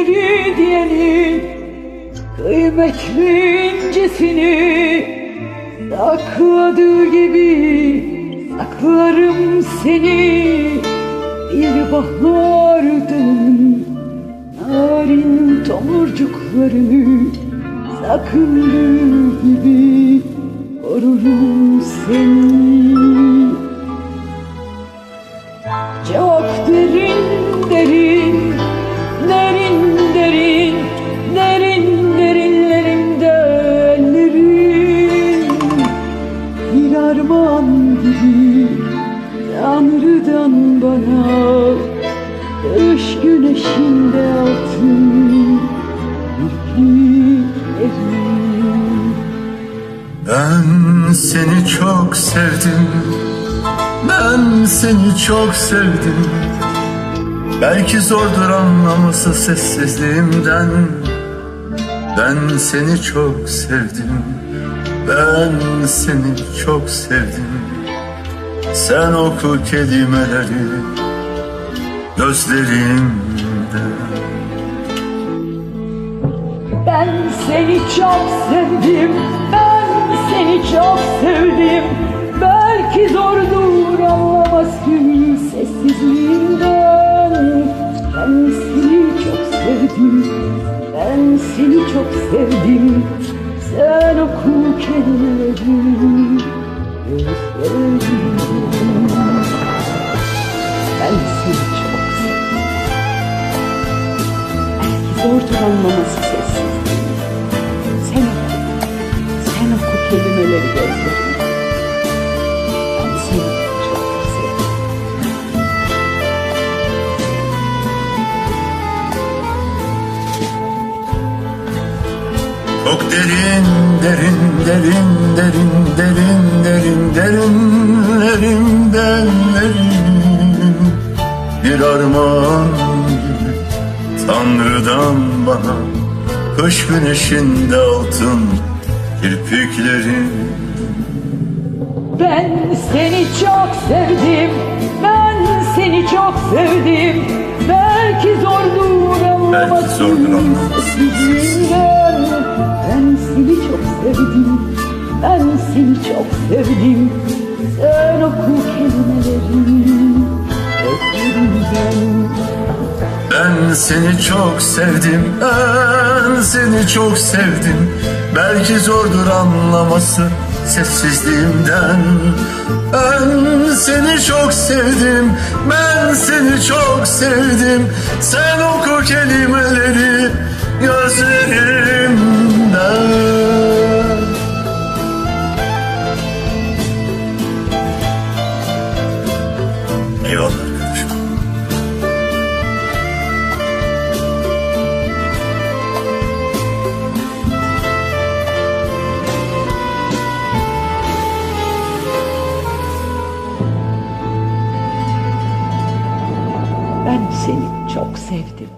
istiridyenin Kıymetli incesini Sakladığı gibi saklarım seni. Bir bahardan narin tomurcuklarını Sakındığı gibi güneşinde altın Ben seni çok sevdim. Ben seni çok sevdim. Belki zordur anlaması sessizliğimden. Ben seni çok sevdim. Ben seni çok sevdim. Sen oku kelimeleri Gözlerimde Ben seni çok sevdim, ben seni çok sevdim. Belki zordur anlaması sessizliğinden. Ben seni çok sevdim, ben seni çok sevdim. Sen oku kelimeleri, gözlerimden. Anlaması sessiz. Sen oku, sen oku kelimeleri gözlerimde. Ben seni çok sevdim. Çok derin, derin, derin, derin, derin, derin, derinlerimden derin Bir armağan Tanrı'dan bana Kış güneşinde altın kirpiklerin Ben seni çok sevdim, ben seni çok sevdim. Belki zordur anlaması zordur anlaması. sessizliğinden. Ben seni çok sevdim, ben seni çok sevdim. Sen Ben seni çok sevdim, ben seni çok sevdim. Belki zordur anlaması sessizliğimden. Ben seni çok sevdim, ben seni çok sevdim. Sen oku kelimeleri Ben seni çok sevdim.